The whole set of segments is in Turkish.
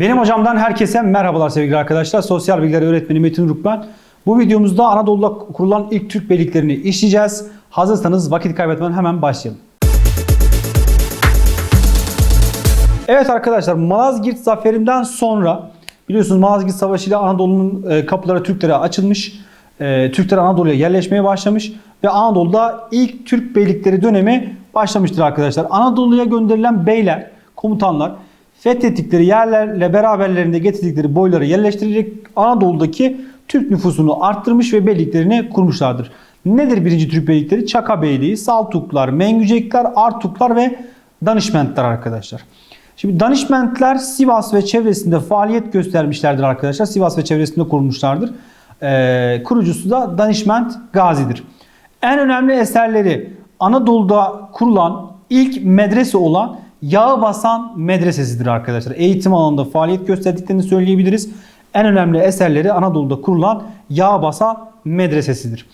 Benim hocamdan herkese merhabalar sevgili arkadaşlar. Sosyal bilgiler öğretmeni Metin Uruk ben. Bu videomuzda Anadolu'da kurulan ilk Türk beyliklerini işleyeceğiz. Hazırsanız vakit kaybetmeden hemen başlayalım. Evet arkadaşlar Malazgirt zaferinden sonra biliyorsunuz Malazgirt Savaşı ile Anadolu'nun e, kapıları Türklere açılmış. E, Türkler Anadolu'ya yerleşmeye başlamış ve Anadolu'da ilk Türk beylikleri dönemi başlamıştır arkadaşlar. Anadolu'ya gönderilen beyler, komutanlar fethettikleri yerlerle beraberlerinde getirdikleri boyları yerleştirerek Anadolu'daki Türk nüfusunu arttırmış ve beyliklerini kurmuşlardır. Nedir birinci Türk beylikleri? Çaka Beyliği, Saltuklar, Mengücekler, Artuklar ve Danışmentler arkadaşlar. Şimdi danışmentler Sivas ve çevresinde faaliyet göstermişlerdir arkadaşlar. Sivas ve çevresinde kurulmuşlardır. Ee, kurucusu da Danışment Gazi'dir. En önemli eserleri Anadolu'da kurulan ilk medrese olan Yağbasan Medresesi'dir arkadaşlar. Eğitim alanında faaliyet gösterdiklerini söyleyebiliriz. En önemli eserleri Anadolu'da kurulan Yağbasan Medresesi'dir.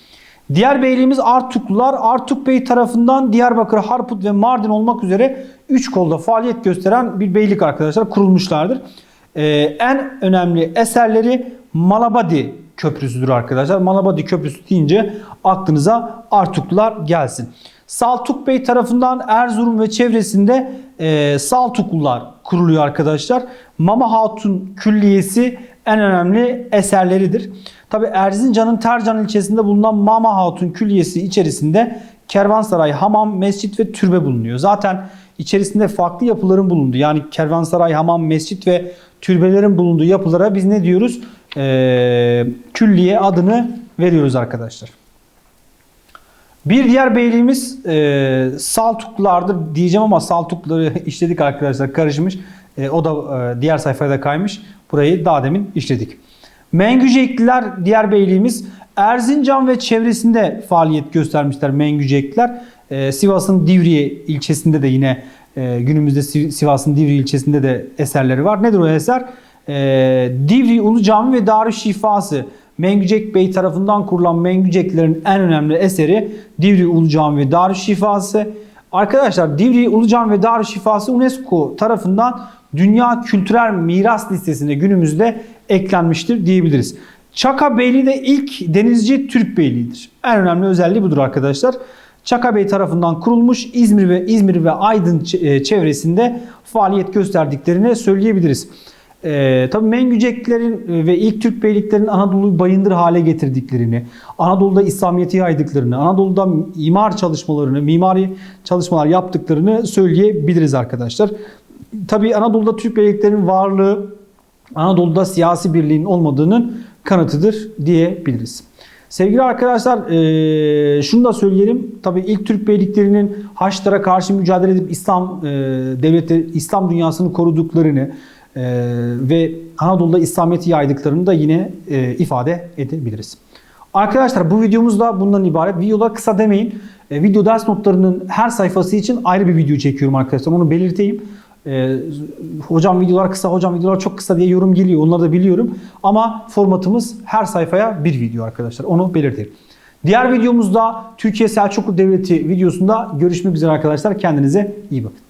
Diğer beyliğimiz Artuklular. Artuk Bey tarafından Diyarbakır, Harput ve Mardin olmak üzere 3 kolda faaliyet gösteren bir beylik arkadaşlar kurulmuşlardır. Ee, en önemli eserleri Malabadi Köprüsü'dür arkadaşlar. Malabadi Köprüsü deyince aklınıza Artuklular gelsin. Saltuk Bey tarafından Erzurum ve çevresinde e, Saltuklular kuruluyor arkadaşlar. Mama Hatun Külliyesi en önemli eserleridir. Tabi Erzincan'ın Tercan ilçesinde bulunan Mama Hatun Külliyesi içerisinde kervansaray, hamam, mescit ve türbe bulunuyor. Zaten içerisinde farklı yapıların bulunduğu yani kervansaray, hamam, mescit ve türbelerin bulunduğu yapılara biz ne diyoruz? Ee, külliye adını veriyoruz arkadaşlar. Bir diğer beyliğimiz e, Saltuklulardır diyeceğim ama Saltukluları işledik arkadaşlar karışmış. E, o da e, diğer sayfaya da kaymış. Burayı daha demin işledik. Mengücekliler diğer beyliğimiz Erzincan ve çevresinde faaliyet göstermişler Mengücekliler. E, Sivas'ın Divriye ilçesinde de yine e, günümüzde Si- Sivas'ın Divriye ilçesinde de eserleri var. Nedir o eser? E, Divri Ulu Cami ve Darüşşifası. Mengücek Bey tarafından kurulan Mengüceklerin en önemli eseri Divri Ulu Cami ve Darüşşifası. Arkadaşlar Divri Ulu Cami ve Darüşşifası UNESCO tarafından Dünya Kültürel Miras listesine günümüzde eklenmiştir diyebiliriz. Çaka Beyliği de ilk denizci Türk beyliğidir. En önemli özelliği budur arkadaşlar. Çaka Bey tarafından kurulmuş İzmir ve İzmir ve Aydın e, çevresinde faaliyet gösterdiklerini söyleyebiliriz. Ee, tabii Mengüceklerin e, ve ilk Türk beyliklerin Anadolu'yu bayındır hale getirdiklerini, Anadolu'da İslamiyet'i yaydıklarını, Anadolu'da imar çalışmalarını, mimari çalışmalar yaptıklarını söyleyebiliriz arkadaşlar. Tabii Anadolu'da Türk beyliklerinin varlığı Anadolu'da siyasi birliğin olmadığının kanıtıdır diyebiliriz. Sevgili arkadaşlar eee, şunu da söyleyelim. Tabii ilk Türk beyliklerinin Haçlılara karşı mücadele edip İslam eee, devletleri, İslam dünyasını koruduklarını eee, ve Anadolu'da İslamiyet'i yaydıklarını da yine eee, ifade edebiliriz. Arkadaşlar bu videomuz da bundan ibaret. Videolar kısa demeyin. E, video ders notlarının her sayfası için ayrı bir video çekiyorum arkadaşlar. Onu belirteyim. Ee, hocam videolar kısa, hocam videolar çok kısa diye yorum geliyor. Onları da biliyorum. Ama formatımız her sayfaya bir video arkadaşlar. Onu belirteyim. Diğer videomuzda Türkiye Selçuklu Devleti videosunda görüşmek üzere arkadaşlar. Kendinize iyi bakın.